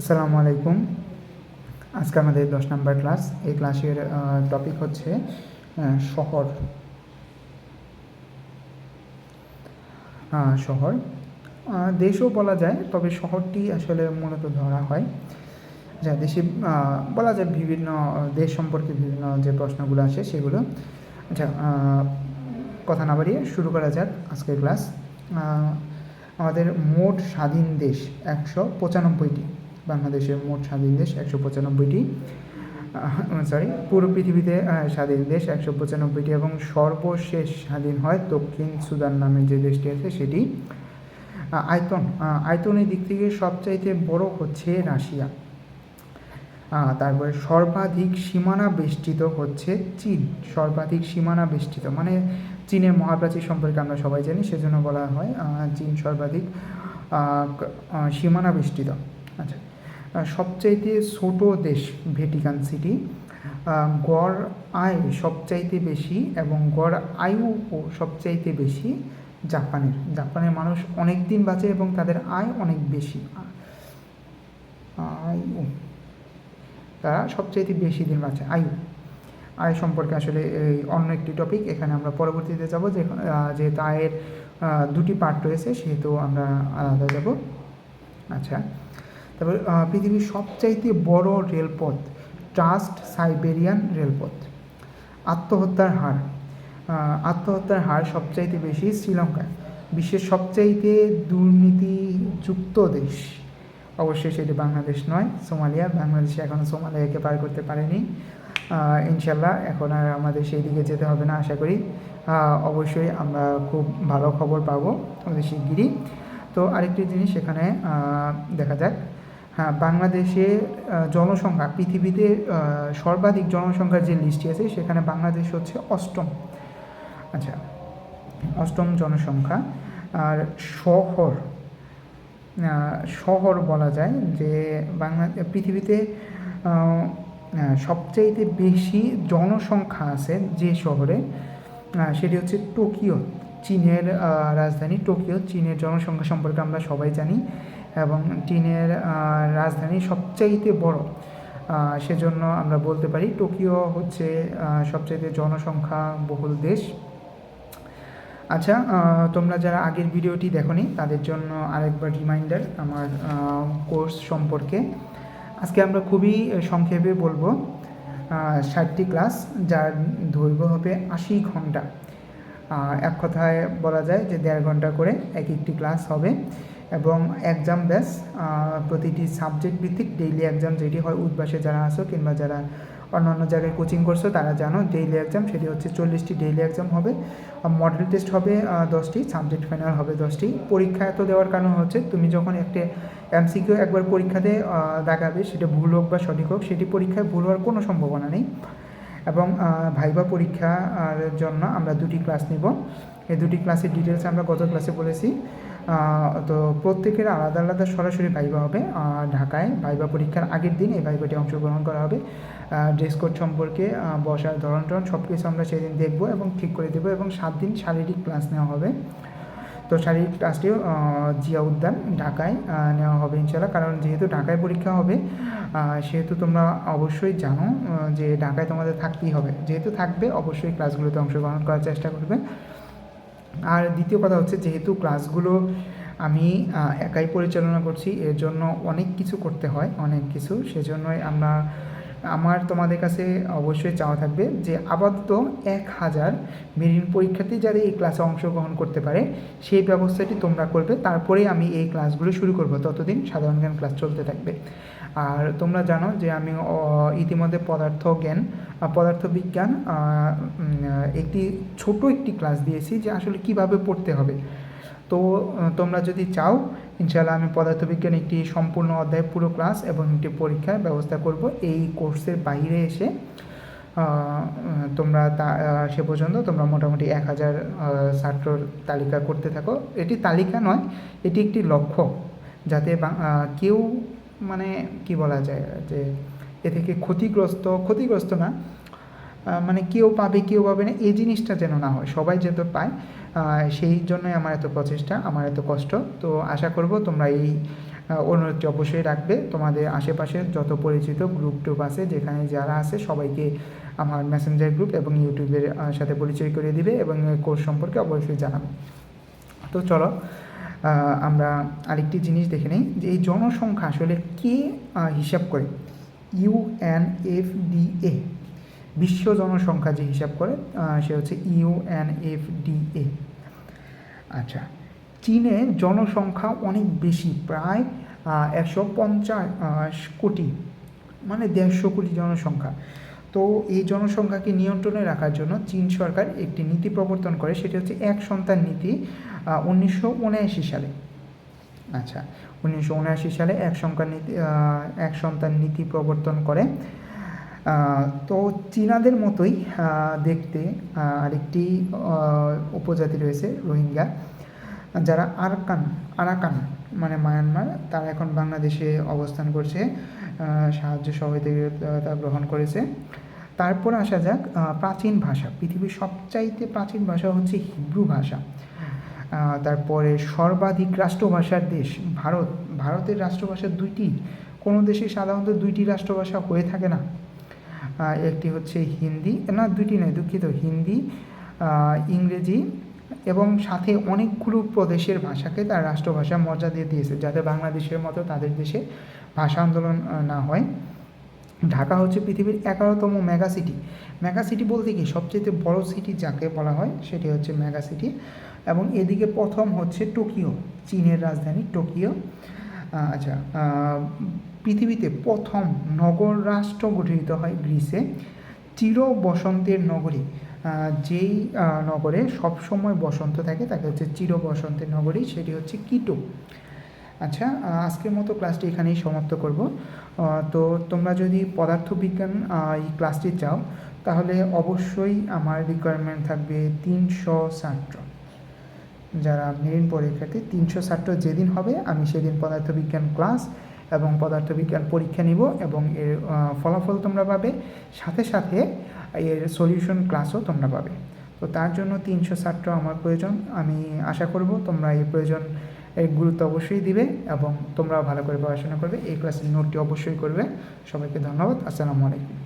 আসসালামু আলাইকুম। আজকে আমাদের দশ নম্বর ক্লাস। এই ক্লাসের টপিক হচ্ছে শহর। শহর। দেশও বলা যায়, তবে শহরটি আসলে মূলত ধরা হয়। যা দেশে বলা যায় বিভিন্ন দেশ সম্পর্কে বিভিন্ন যে প্রশ্নগুলো আসে সেগুলো। আচ্ছা কথা না বাড়িয়ে শুরু করা যাক আজকের ক্লাস। আমাদের মোট স্বাধীন দেশ একশো পঁচানব্বইটি। বাংলাদেশের মোট স্বাধীন দেশ একশো পঁচানব্বইটি। সরি পুরো পৃথিবীতে স্বাধীন দেশ একশো পঁচানব্বইটি এবং সর্বশেষ স্বাধীন হয় দক্ষিণ সুদান নামে যে দেশটি আছে সেটি। আয়তন আয়তনের দিক থেকে সবচাইতে বড় হচ্ছে রাশিয়া। তারপরে সর্বাধিক সীমানা বেষ্টিত হচ্ছে চীন। সর্বাধিক সীমানা বেষ্টিত মানে চীনের মহাপ্রাচীর সম্পর্কে আমরা সবাই জানি, সেজন্য বলা হয় চীন সর্বাধিক সীমানা বেষ্টিত। আচ্ছা সবচাইতে ছোট দেশ ভেটিকান সিটি। গড় আয় সবচাইতে বেশি এবং গড় আয়ুও সবচাইতে বেশি জাপানের। জাপানের মানুষ অনেক দিন বাঁচে এবং তাদের আয় অনেক বেশি। আয়ু। তারা সবচাইতে বেশি দিন বাঁচে। আয়ু। আয় সম্পর্কে আসলে অন্য একটি টপিক এখানে আমরা পরবর্তীতে যাব, যে যেহেতু আয়ের দুটি পার্ট রয়েছে, সেহেতু আমরা আলাদা যাব। আচ্ছা। তারপর পৃথিবীর সবচাইতে বড় রেলপথ, ট্রাস্ট সাইবেরিয়ান রেলপথ, আত্মহত্যার হার। আত্মহত্যার হার সবচাইতে বেশি শ্রীলঙ্কায়, বিশ্বের সবচাইতে দুর্নীতিযুক্ত দেশ। অবশ্যই সেটি বাংলাদেশ নয়, সোমালিয়া। বাংলাদেশ এখনও সোমালিয়াকে পার করতে পারেনি। ইনশাল্লাহ এখন আর আমাদের সেই দিকে যেতে হবে না, আশা করি। অবশ্যই আমরা খুব ভালো খবর পাবো আমাদের শিগগিরই। তো আরেকটি জিনিস এখানে দেখা যাক। হ্যাঁ বাংলাদেশে জনসংখ্যা, পৃথিবীতে সর্বাধিক জনসংখ্যার যে লিস্টটি আছে, সেখানে বাংলাদেশ হচ্ছে অষ্টম। আচ্ছা অষ্টম জনসংখ্যা। আর শহর শহর বলা যায় যে বাংলা, পৃথিবীতে সবচাইতে বেশি জনসংখ্যা আছে যে শহরে সেটি হচ্ছে টোকিও, চীনের রাজধানী টোকিও। চীনের জনসংখ্যা সম্পর্কে আমরা সবাই জানি। এবং চীনের রাজধানী সবচাইতে বড়। সেজন্য আমরা বলতে পারি টোকিও হচ্ছে সবচাইতে জনসংখ্যা বহুল দেশ। আচ্ছা তোমরা যারা আগের ভিডিওটি দেখোনি, তাদের জন্য আরেকবার রিমাইন্ডার আমার কোর্স সম্পর্কে। আজকে আমরা খুবই সংক্ষেপে বলব ষাটটি ক্লাস যার দৈর্ঘ্য হবে আশি ঘণ্টা। এক কথায় বলা যায় যে দেড় ঘণ্টা করে এক একটি ক্লাস হবে। এবং এক্সাম ব্যাস প্রতিটি সাবজেক্ট ভিত্তিক ডেইলি এক্সাম যেটি হয় উদ্বাসে যারা আসো কিংবা যারা অন্যান্য জায়গায় কোচিং করছ, তারা জানো ডেইলি এক্সাম সেটি হচ্ছে চল্লিশটি ডেইলি এক্সাম হবে। মডেল টেস্ট হবে দশটি সাবজেক্ট ফাইনাল হবে দশটি। পরীক্ষা এত দেওয়ার কারণ হচ্ছে তুমি যখন একটা এমসিকিউ একবার পরীক্ষাতে দেখাবে, সেটা ভুল হোক বা সঠিক হোক, সেটি পরীক্ষায় ভুল হওয়ার কোনো সম্ভাবনা নেই। এবং ভাইবা পরীক্ষার জন্য আমরা দুটি ক্লাস নিব। এই দুটি ক্লাসের ডিটেলস আমরা গত ক্লাসে বলেছি। তো প্রত্যেকের আলাদা আলাদা সরাসরি ভাইবা হবে। ঢাকায় ভাইবা পরীক্ষার আগের দিন এই ভাইবাটি অংশগ্রহণ করা হবে। ড্রেস কোড সম্পর্কে বসার ধরন টরন সব কিছু আমরা সেদিন দেখব এবং ঠিক করে দেবো এবং সাত দিন শারীরিক ক্লাস নেওয়া হবে। তো শারীরিক ক্লাসটিও জিয়া উদ্যান ঢাকায় নেওয়া হবে ইনশাল্লাহ কারণ যেহেতু ঢাকায় পরীক্ষা হবে সেহেতু তোমরা অবশ্যই জানো যে ঢাকায় তোমাদের থাকতেই হবে। যেহেতু থাকবে, অবশ্যই ক্লাসগুলোতে অংশগ্রহণ করার চেষ্টা করবে। আর দ্বিতীয় কথা হচ্ছে যেহেতু ক্লাসগুলো আমি একাই পরিচালনা করছি, এর জন্য অনেক কিছু করতে হয়, অনেক কিছু। সেজন্যই আমরা আমার তোমাদের কাছে অবশ্যই চাওয়া থাকবে যে আপাতত এক হাজার মেরিন পরীক্ষার্থী যারা এই ক্লাসে অংশগ্রহণ করতে পারে সেই ব্যবস্থাটি তোমরা করবে। তারপরে আমি এই ক্লাসগুলো শুরু করব। ততদিন সাধারণ জ্ঞান ক্লাস চলতে থাকবে। আর তোমরা জানো যে আমি ইতিমধ্যে পদার্থ জ্ঞান আহ, পদার্থ বিজ্ঞান আহ, উম, আহ, একটি ছোট একটি ক্লাস দিয়েছি যে আসলে কীভাবে পড়তে হবে। তো তোমরা যদি চাও ইনশাআল্লাহ আমি পদার্থবিজ্ঞান একটি সম্পূর্ণ অধ্যায়, পুরো ক্লাস এবং একটি পরীক্ষার ব্যবস্থা করব। এই কোর্সের বাইরে এসে তোমরা তা সে পর্যন্ত তোমরা মোটামুটি এক হাজার ছাত্রর তালিকা করতে থাকো। এটি তালিকা নয়, এটি একটি লক্ষ্য যাতে কেউ মানে কি বলা যায় যে, এ থেকে ক্ষতিগ্রস্ত ক্ষতিগ্রস্ত না মানে কেউ পাবে কেউ পাবে না। এই জিনিসটা যেন না হয়, সবাই যেন পায়। সেই জন্যই আমার এত প্রচেষ্টা, আমার এত কষ্ট। তো আশা করব তোমরা এই অনুরোধটি অবশ্যই রাখবে। তোমাদের আশেপাশে যত পরিচিত গ্রুপ টুপ আছে, যেখানে যারা আছে, সবাইকে আমার মেসেঞ্জার গ্রুপ এবং ইউটিউবের সাথে পরিচয় করে দিবে এবং কোর্স সম্পর্কে অবশ্যই জানাবে। তো চলো আমরা আরেকটি জিনিস দেখে নিই যে এই জনসংখ্যা আসলে কে হিসাব করে? ইউএনএফডিএ বিশ্ব জনসংখ্যা যে হিসাব করে সে হচ্ছে ইউএনএফডিএ। আচ্ছা চীনে জনসংখ্যা অনেক বেশি, প্রায় একশো পঞ্চাশ কোটি মানে দেড়শো কোটি জনসংখ্যা। তো এই জনসংখ্যাকে নিয়ন্ত্রণে রাখার জন্য চীন সরকার একটি নীতি প্রবর্তন করে, সেটি হচ্ছে এক সন্তান নীতি উনিশশো উনআশি সালে। আচ্ছা উনিশশো উনআশি সালে এক সংখ্যা নীতি এক সন্তান নীতি প্রবর্তন করে। তো চীনাদের মতোই দেখতে আরেকটি উপজাতি রয়েছে রোহিঙ্গা। যারা আরাকান আরাকান মানে মায়ানমার তারা এখন বাংলাদেশে অবস্থান করছে সাহায্য সহযোগিতা গ্রহণ করেছে। তারপর আসা যাক প্রাচীন ভাষা। পৃথিবীর সবচাইতে প্রাচীন ভাষা হচ্ছে হিব্রু ভাষা। তারপরে সর্বাধিক রাষ্ট্রভাষার দেশ ভারত। ভারতের রাষ্ট্রভাষা দুইটি। কোনো দেশে সাধারণত দুইটি রাষ্ট্রভাষা হয়ে থাকে না। একটি হচ্ছে হিন্দি, না দুটি নয়, দুঃখিত, হিন্দি ইংরেজি এবং সাথে অনেকগুলো প্রদেশের ভাষাকে তার রাষ্ট্রভাষা মর্যাদা দিয়ে দিয়েছে, যাতে বাংলাদেশের মতো তাদের দেশে ভাষা আন্দোলন না হয়। ঢাকা হচ্ছে পৃথিবীর এগারোতম মেগা সিটি। মেগা সিটি বলতে কি? সবচেয়ে বড় সিটি যাকে বলা হয়, সেটি হচ্ছে মেগা সিটি। এবং এদিকে প্রথম হচ্ছে টোকিও, চীনের রাজধানী টোকিও। আচ্ছা পৃথিবীতে প্রথম নগর রাষ্ট্র গঠিত হয় গ্রিসে। চির বসন্তের নগরী যেই নগরে সবসময় বসন্ত থাকে, তাকে হচ্ছে চির বসন্তের নগরী, সেটি হচ্ছে কিটো। আচ্ছা আজকের মতো ক্লাসটি এখানেই সমাপ্ত করব। তো তোমরা যদি পদার্থবিজ্ঞান এই ক্লাসটি চাও, তাহলে অবশ্যই আমার রিকোয়ারমেন্ট থাকবে তিনশো ছাত্র যারা মেরিন পরীক্ষার্থী, তিনশো ছাত্র যেদিন হবে, আমি সেদিন পদার্থবিজ্ঞান ক্লাস এবং পদার্থবিজ্ঞান পরীক্ষা নিব এবং এর ফলাফল তোমরা পাবে। সাথে সাথে এর সলিউশন ক্লাসও তোমরা পাবে। তো তার জন্য তিনশো ছাত্র আমার প্রয়োজন। আমি আশা করব তোমরা এই প্রয়োজন, এর গুরুত্ব অবশ্যই দিবে এবং তোমরাও ভালো করে পড়াশোনা করবে। এই ক্লাসের নোটটি অবশ্যই করবে। সবাইকে ধন্যবাদ। আসসালামু আলাইকুম।